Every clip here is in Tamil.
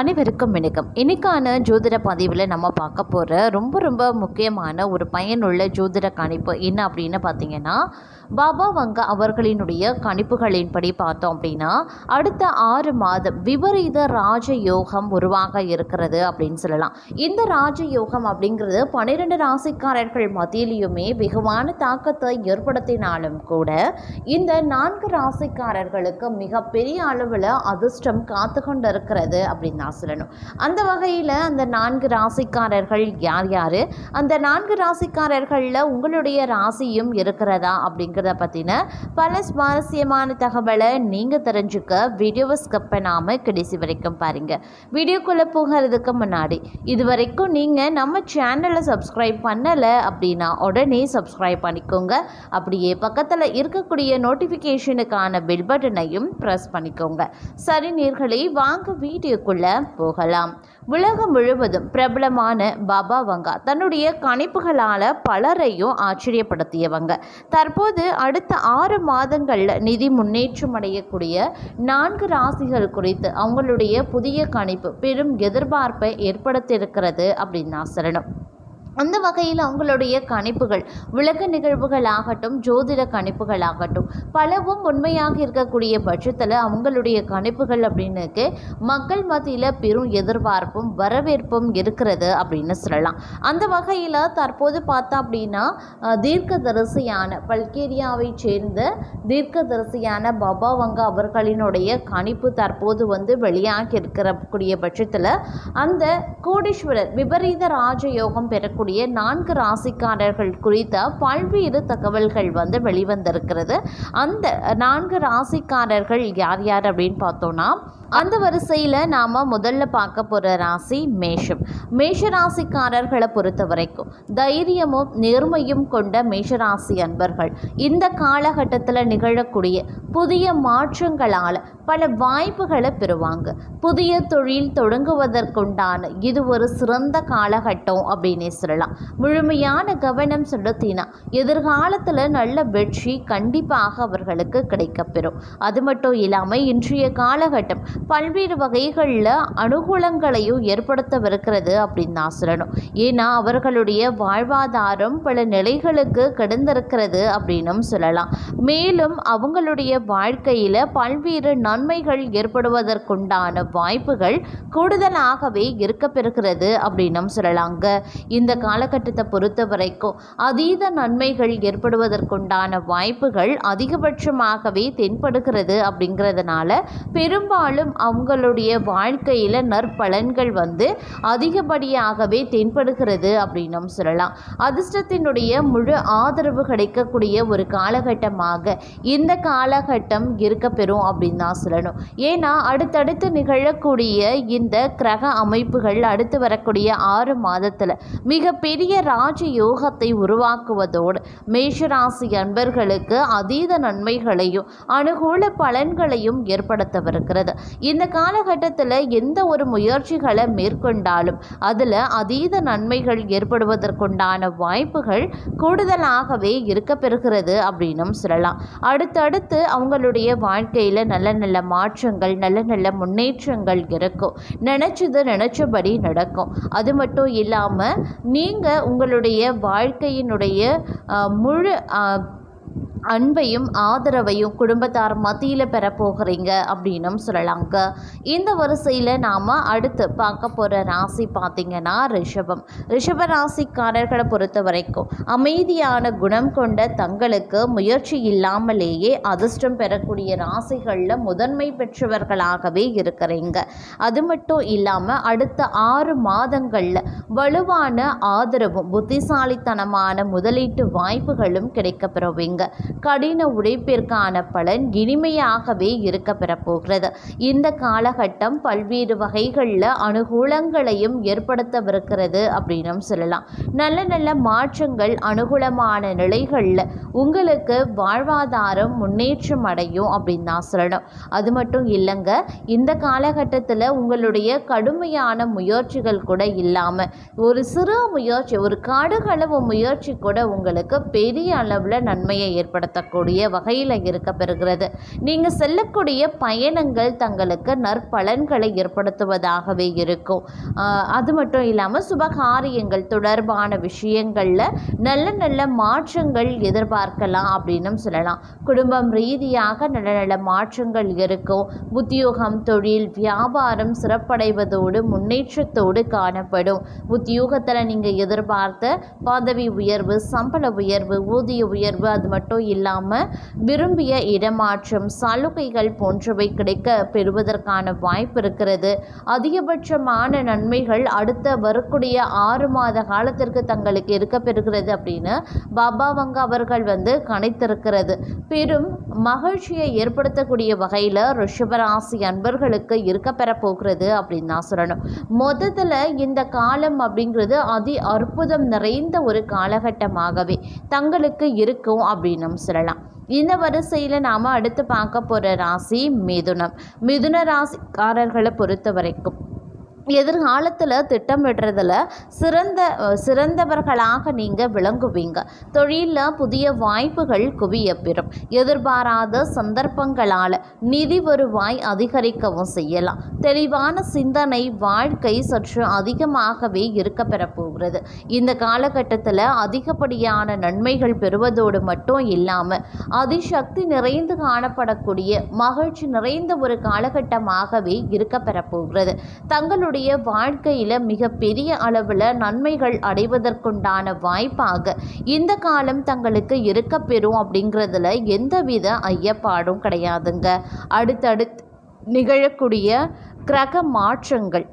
அனைவருக்கும் வணக்கம். இன்னைக்கான ஜோதிட பதிவில் நம்ம பார்க்க போகிற ரொம்ப ரொம்ப முக்கியமான ஒரு பயனுள்ள ஜோதிட கணிப்பு என்ன அப்படின்னு பார்த்தீங்கன்னா பாபா வங்க அவர்களினுடைய கணிப்புகளின்படி பார்த்தோம் அப்படின்னா அடுத்த ஆறு மாதம் விபரீத ராஜயோகம் உருவாக இருக்கிறது அப்படின்னு சொல்லலாம். இந்த ராஜயோகம் அப்படிங்கிறது பன்னிரெண்டு ராசிக்காரர்கள் மத்தியிலையுமே வெகுவான தாக்கத்தை ஏற்படுத்தினாலும் கூட இந்த நான்கு ராசிக்காரர்களுக்கு மிகப்பெரிய அளவில் அதிர்ஷ்டம் காத்து கொண்டு இருக்கிறது அப்படின்னா தான் சொல்லணும் அந்த வகையில் அந்த நான்கு ராசிக்காரர்கள் யார் யார்? அந்த நான்கு ராசிக்காரர்களில் உங்களுடைய ராசியும் இருக்கிறதா அப்படிங்கிறத பற்றின பல சுவாரஸ்யமான தகவலை நீங்கள் தெரிஞ்சுக்க வீடியோவை ஸ்கிப் பண்ணாமல் கடைசி வரைக்கும் பாருங்கள் வீடியோக்குள்ளே போகிறதுக்கு முன்னாடி இது வரைக்கும் நீங்கள் நம்ம சேனலை சப்ஸ்கிரைப் பண்ணலை அப்படின்னா உடனே சப்ஸ்கிரைப் பண்ணிக்கோங்க. அப்படியே பக்கத்தில் இருக்கக்கூடிய நோட்டிஃபிகேஷனுக்கான பெல் பட்டனையும் ப்ரெஸ் பண்ணிக்கோங்க. சரி நேர்களே வாங்க வீடியோக்குள்ளே போகலாம். உலகம் முழுவதும் பிரபலமான பாபா வங்கா தன்னுடைய கணிப்புகளால் பலரையும் ஆச்சரியப்படுத்தியவங்க. தற்போது அடுத்த ஆறு மாதங்களில் நிதி முன்னேற்றம் அடையக்கூடிய நான்கு ராசிகள் குறித்து அவங்களுடைய புதிய கணிப்பு பெரும் எதிர்பார்ப்பை ஏற்படுத்தியிருக்கிறது அப்படின்னு நான் சொல்லணும். அந்த வகையில் அவங்களுடைய கணிப்புகள் விளக்க நிகழ்வுகள் ஆகட்டும் ஜோதிட கணிப்புகள் ஆகட்டும் பலவும் உண்மையாக இருக்கக்கூடிய பட்சத்தில் அவங்களுடைய கணிப்புகள் அப்படின்னுக்கு மக்கள் மத்தியில் பெரும் எதிர்பார்ப்பும் வரவேற்பும் இருக்கிறது அப்படின்னு சொல்லலாம். அந்த வகையில் தற்போது பார்த்தா அப்படின்னா தீர்க்கதரிசியான பல்கேரியாவை சேர்ந்த தீர்க்கதரிசியான பாபா வங்கா அவர்களினுடைய கணிப்பு தற்போது வந்து வெளியாகி இருக்கக்கூடிய பட்சத்தில் அந்த கோடீஸ்வரர் விபரீத ராஜயோகம் பெறக்கூடிய நான்கு ராசிக்காரர்கள் குறித்த பல்வேறு தகவல்கள் வந்து வெளிவந்திருக்கிறது. அந்த நான்கு ராசிக்காரர்கள் யார் யார் அப்படின்னு பார்த்தோம்னா அந்த வரிசையில் நாம் முதல்ல பார்க்க போகிற ராசி மேஷம். மேஷ ராசிக்காரர்களை பொறுத்த வரைக்கும் தைரியமும் நேர்மையும் கொண்ட மேஷராசி அன்பர்கள். இந்த காலகட்டத்தில் நிகழக்கூடிய புதிய மாற்றங்களால் பல வாய்ப்புகளை பெறுவாங்க. புதிய தொழில் தொடங்குவதற்குண்டான இது ஒரு சிறந்த காலகட்டம் அப்படின்னே சொல்லலாம். முழுமையான கவனம் செலுத்தினா எதிர்காலத்தில் நல்ல வெற்றி கண்டிப்பாக அவர்களுக்கு கிடைக்கப்பெறும். அது மட்டும் இல்லாமல் இன்றைய காலகட்டம் பல்வேறு வகைகளில் அனுகூலங்களையும் ஏற்படுத்தவிருக்கிறது அப்படின்னு நான் சொல்லணும். ஏன்னா அவர்களுடைய வாழ்வாதாரம் பல நிலைகளுக்கு கிடந்திருக்கிறது அப்படின்னும் சொல்லலாம். மேலும் அவங்களுடைய வாழ்க்கையில் பல்வேறு நன்மைகள் ஏற்படுவதற்குண்டான வாய்ப்புகள் கூடுதலாகவே இருக்கப்பெறுகிறது அப்படின்னும் சொல்லலாங்க. இந்த காலகட்டத்தை பொறுத்த வரைக்கும் அதீத நன்மைகள் ஏற்படுவதற்குண்டான வாய்ப்புகள் அதிகபட்சமாகவே தென்படுகிறது அப்படிங்கிறதுனால பெரும்பாலும் அவங்களுடைய வாழ்க்கையில் நற்பலன்கள் வந்து அதிகப்படியாகவே தென்படுகிறது அப்படின்னும் சொல்லலாம். அதிர்ஷ்டத்தினுடைய முழு ஆதரவு கிடைக்கக்கூடிய ஒரு காலகட்டமாக இந்த காலகட்டம் இருக்கப்பெறும் அப்படின்னு தான் சொல்லணும். ஏன்னா அடுத்தடுத்து நிகழக்கூடிய இந்த கிரக அமைப்புகள் அடுத்து வரக்கூடிய ஆறு மாதத்தில் மிகப்பெரிய ராஜ யோகத்தை உருவாக்குவதோடு மேஷராசி அன்பர்களுக்கு அதீத நன்மைகளையும் அனுகூல பலன்களையும் ஏற்படுத்தவிருக்கிறது. இந்த காலகட்டத்தில் எந்த ஒரு முயற்சிகளை மேற்கொண்டாலும் அதில் அதீத நன்மைகள் ஏற்படுவதற்குண்டான வாய்ப்புகள் கூடுதலாகவே இருக்கப்பெறுகிறது அப்படின்னும் சொல்லலாம். அடுத்தடுத்து அவங்களுடைய வாழ்க்கையில் நல்ல நல்ல மாற்றங்கள் நல்ல நல்ல முன்னேற்றங்கள் இருக்கும். நினச்சது நினச்சபடி நடக்கும். அது மட்டும் இல்லாமல் நீங்கள் உங்களுடைய வாழ்க்கையினுடைய முழு அன்பையும் ஆதரவையும் குடும்பத்தார் மத்தியில் பெற போகிறீங்க அப்படின்னும் சொல்லலாங்க. இந்த வரிசையில் நாம் அடுத்து பார்க்க போகிற ராசி பார்த்திங்கன்னா ரிஷபம். ரிஷப ராசிக்காரர்களை பொறுத்த வரைக்கும் அமைதியான குணம் கொண்ட தங்களுக்கு முயற்சி இல்லாமலேயே அதிர்ஷ்டம் பெறக்கூடிய ராசிகளில் முதன்மை பெற்றவர்களாகவே இருக்கிறீங்க. அது மட்டும் இல்லாமல் அடுத்த ஆறு மாதங்களில் வலுவான ஆதரவும் புத்திசாலித்தனமான முதலீட்டு வாய்ப்புகளும் கிடைக்கப்பெறுவீங்க கடின உழைப்பிற்கான பலன் இனிமையாகவே இருக்க பெறப்போகிறது. இந்த காலகட்டம் பல்வேறு வகைகளில் அனுகூலங்களையும் ஏற்படுத்தவிருக்கிறது அப்படின்னும் சொல்லலாம். நல்ல நல்ல மாற்றங்கள் அனுகூலமான நிலைகளில் உங்களுக்கு வாழ்வாதாரம் முன்னேற்றம் அடையும் அப்படின்னு தான் சொல்லணும். அது மட்டும் இல்லைங்க இந்த காலகட்டத்தில் உங்களுடைய கடுமையான முயற்சிகள் கூட இல்லாமல் ஒரு சிறு முயற்சி ஒரு கடுகளவு முயற்சி கூட உங்களுக்கு பெரிய அளவில் நன்மையை ஏற்படுத்த ஏற்படுத்தக்கூடிய வகையில் இருக்க பெறுகிறது. நீங்கள் செல்லக்கூடிய பயணங்கள் தங்களுக்கு நற்பலன்களை ஏற்படுத்துவதாகவே இருக்கும். அது மட்டும் இல்லாமல் சுபகாரியங்கள் தொடர்பான விஷயங்களில் நல்ல நல்ல மாற்றங்கள் எதிர்பார்க்கலாம் அப்படின்னும் சொல்லலாம். குடும்பம் ரீதியாக நல்ல நல்ல மாற்றங்கள் இருக்கும். உத்தியோகம் தொழில் வியாபாரம் சிறப்படைவதோடு முன்னேற்றத்தோடு காணப்படும். உத்தியோகத்தில் நீங்கள் எதிர்பார்த்த பதவி உயர்வு சம்பள உயர்வு ஊதிய உயர்வு அது மட்டும் இல்லாமல் விரும்பிய இடமாற்றம் சலுகைகள் போன்றவை கிடைக்க பெறுவதற்கான வாய்ப்பு இருக்கிறது. அதிகபட்சமான நன்மைகள் அடுத்த வரக்கூடிய ஆறு மாத காலத்திற்கு தங்களுக்கு இருக்க பெறுகிறது அப்படின்னு பாபா வங்க அவர்கள் வந்து கணித்திருக்கிறது. பெரும் மகிழ்ச்சியை ஏற்படுத்தக்கூடிய வகையில் ரிஷபராசி அன்பர்களுக்கு இருக்க பெற போகிறது அப்படின்னு தான் சொல்லணும். மொத்தத்தில் இந்த காலம் அப்படிங்கிறது அதி அற்புதம் நிறைந்த ஒரு காலகட்டமாகவே தங்களுக்கு இருக்கும் அப்படின்னும் சொல்லலாம். இந்த வரிசையில் நாம் அடுத்து பார்க்க போகிற ராசி மிதுனம். மிதுன ராசிக்காரர்களை பொறுத்த வரைக்கும் எதிர்காலத்தில் திட்டமிடுறதில் சிறந்த சிறந்தவர்களாக நீங்கள் விளங்குவீங்க. தொழிலில் புதிய வாய்ப்புகள் குவிய பெறும் எதிர்பாராத சந்தர்ப்பங்களால் நிதி வருவாய் அதிகரிக்கவும் செய்யலாம். தெளிவான சிந்தனை வாழ்க்கை சற்று அதிகமாகவே இருக்க பெறப்போகிறது. இந்த காலகட்டத்தில் அதிகப்படியான நன்மைகள் பெறுவதோடு மட்டும் இல்லாமல் அதிசக்தி நிறைந்து காணப்படக்கூடிய மகிழ்ச்சி நிறைந்த ஒரு காலகட்டமாகவே இருக்க பெறப்போகிறது. தங்களுடைய வாழ்க்கையில் மிகப்பெரிய அளவில் நன்மைகள் அடைவதற்குண்டான வாய்ப்பாக இந்த காலம் தங்களுக்கு இருக்கப்பெறும் அப்படிங்கிறதுல எந்தவித ஐயப்பாடும் கிடையாதுங்க. அடுத்தடுத்து நிகழக்கூடிய கிரக மாற்றங்கள்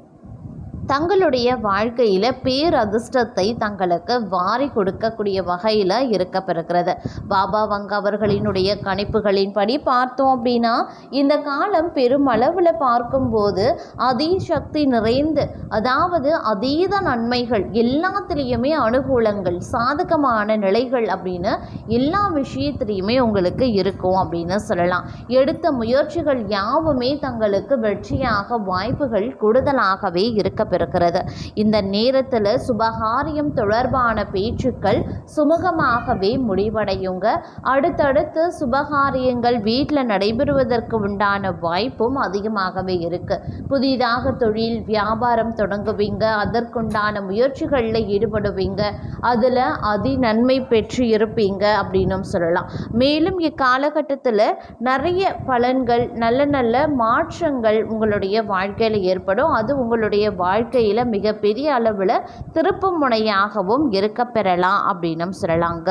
தங்களுடைய வாழ்க்கையில் பேரதிர்ஷ்டத்தை தங்களுக்கு வாரி கொடுக்கக்கூடிய வகையில் இருக்க பெறுகிறது பாபா வங்க அவர்களினுடைய கணிப்புகளின்படி பார்த்தோம் அப்படின்னா இந்த காலம் பெருமளவில் பார்க்கும்போது அதீ சக்தி நிறைந்து அதாவது அதீத நன்மைகள் எல்லாத்துலேயுமே அனுகூலங்கள் சாதகமான நிலைகள் அப்படின்னு எல்லா விஷயத்துலேயுமே உங்களுக்கு இருக்கும் அப்படின்னு சொல்லலாம். எடுத்த முயற்சிகள் யாவுமே தங்களுக்கு வெற்றியாக வாய்ப்புகள் கூடுதலாகவே இருக்க பெறுகிறது இந்த நேரத்தில் சுபகாரியம் தொடர்பான பேச்சுக்கள் சுமூகமாகவே முடிவடையுங்க. அடுத்தடுத்து சுபகாரியங்கள் வீட்டில் நடைபெறுவதற்கு உண்டான வாய்ப்பும் அதிகமாகவே இருக்கு. புதிதாக தொழில் வியாபாரம் தொடங்குவீங்க. அதற்குண்டான முயற்சிகளில் ஈடுபடுவீங்க. அதில் அதி நன்மை பெற்று இருப்பீங்க அப்படின்னும் சொல்லலாம். மேலும் இக்காலகட்டத்தில் நிறைய பலன்கள் நல்ல நல்ல மாற்றங்கள் உங்களுடைய வாழ்க்கையில் ஏற்படும். அது உங்களுடைய வாழ்க்கையில் மிகப்பெரிய அளவில் திருப்பு முனையாகவும் இருக்க பெறலாம் அப்படின்னும் சொல்லலாங்க.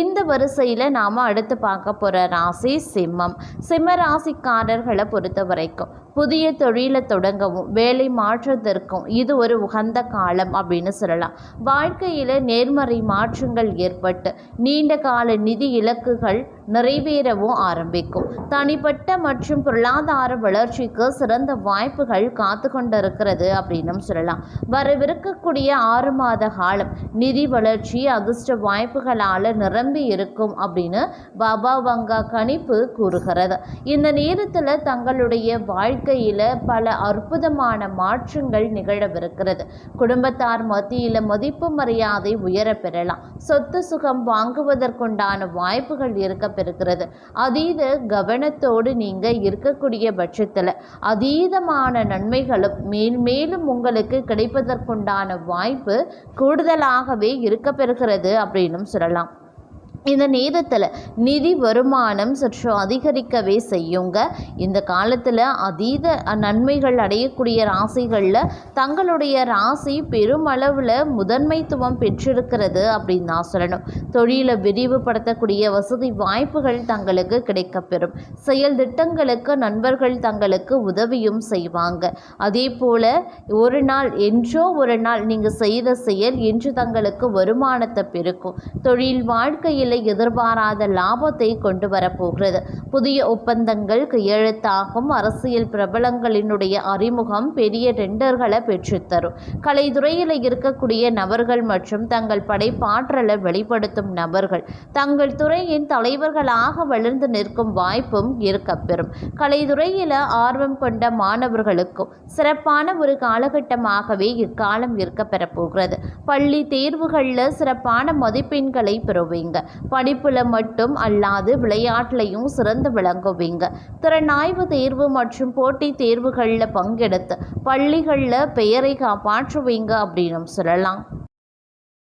இந்த வரிசையில் நாம் அடுத்து பார்க்க போகிற ராசி சிம்மம். சிம்ம ராசிக்காரர்களை பொறுத்த வரைக்கும் புதிய தொழிலை தொடங்கவும் வேலை மாற்றத்திற்கும் இது ஒரு உகந்த காலம் அப்படின்னு சொல்லலாம். வாழ்க்கையில் நேர்மறை மாற்றங்கள் ஏற்பட்டு நீண்ட கால நிதி இலக்குகள் நிறைவேறவும் ஆரம்பிக்கும். தனிப்பட்ட மற்றும் பொருளாதார வளர்ச்சிக்கு சிறந்த வாய்ப்புகள் காத்து கொண்டிருக்கிறது அப்படின்னும் சொல்லலாம். வரவிருக்கக்கூடிய ஆறு மாத காலம் நிதி வளர்ச்சி அதிர்ஷ்ட வாய்ப்புகளால் நிரம்பி இருக்கும் அப்படின்னு பாபா வங்கா கணிப்பு கூறுகிறது. இந்த நேரத்தில் தங்களுடைய வாழ்க்கையில் பல அற்புதமான மாற்றங்கள் நிகழவிருக்கிறது. குடும்பத்தார் மத்தியில் மதிப்பு மரியாதை உயர பெறலாம். சொத்து சுகம் வாங்குவதற்குண்டான வாய்ப்புகள் இருக்க பெறுகிறது. அதீத கவனத்தோடு நீங்கள் இருக்கக்கூடிய பட்சத்தில் அதீதமான நன்மைகளும் மேல் மேலும் உங்களுக்கு கிடைப்பதற்குண்டான வாய்ப்பு கூடுதலாகவே இருக்க பெறுகிறது அப்படின்னும் சொல்லலாம். இந்த நேரத்தில் நிதி வருமானம் சற்று அதிகரிக்கவே செய்யுங்க. இந்த காலத்தில் அதீத நன்மைகள் அடையக்கூடிய ராசிகளில் தங்களுடைய ராசி பெருமளவில் முதன்மைத்துவம் பெற்றிருக்கிறது அப்படின்னு நான் சொல்லணும். தொழிலை விரிவுபடுத்தக்கூடிய வசதி வாய்ப்புகள் தங்களுக்கு கிடைக்கப்பெறும். செயல் திட்டங்களுக்கு நண்பர்கள் தங்களுக்கு உதவியும் செய்வாங்க. அதே போல் ஒரு நாள் என்றோ ஒரு நாள் நீங்கள் செய்த செயல் என்று தங்களுக்கு வருமானத்தை பெருக்கும். தொழில் வாழ்க்கையில் எதிர்பாராத லாபத்தை கொண்டு வரப்போகிறது. புதிய ஒப்பந்தங்கள் கையெழுத்தாகும் அரசியல் பிரபலங்களினுடைய அறிமுகம் பெரிய டெண்டர்களை பெற்றுத்தரும். கலைத்துறையில் இருக்கக்கூடிய நபர்கள் மற்றும் தங்கள் படைப்பாற்றலை வெளிப்படுத்தும் நபர்கள். தங்கள் துறையின் தலைவர்களாக வளர்ந்து நிற்கும் வாய்ப்பும் இருக்கப்பெறும் கலைத்துறையில் ஆர்வம் கொண்ட மாணவர்களுக்கும் சிறப்பான ஒரு காலகட்டமாகவே இக்காலம் இருக்க பெறப்போகிறது பள்ளி தேர்வுகளில் சிறப்பான மதிப்பெண்களை பெறுவீங்க. படிப்பில் மட்டும் அல்லாது விளையாட்டுலையும் சிறந்து விளங்குவீங்க. திறனாய்வு தேர்வு மற்றும் போட்டித் தேர்வுகளில் பங்கெடுத்து பள்ளிகளில் பெயரை காப்பாற்றுவீங்க அப்படின்னு சொல்லலாம்.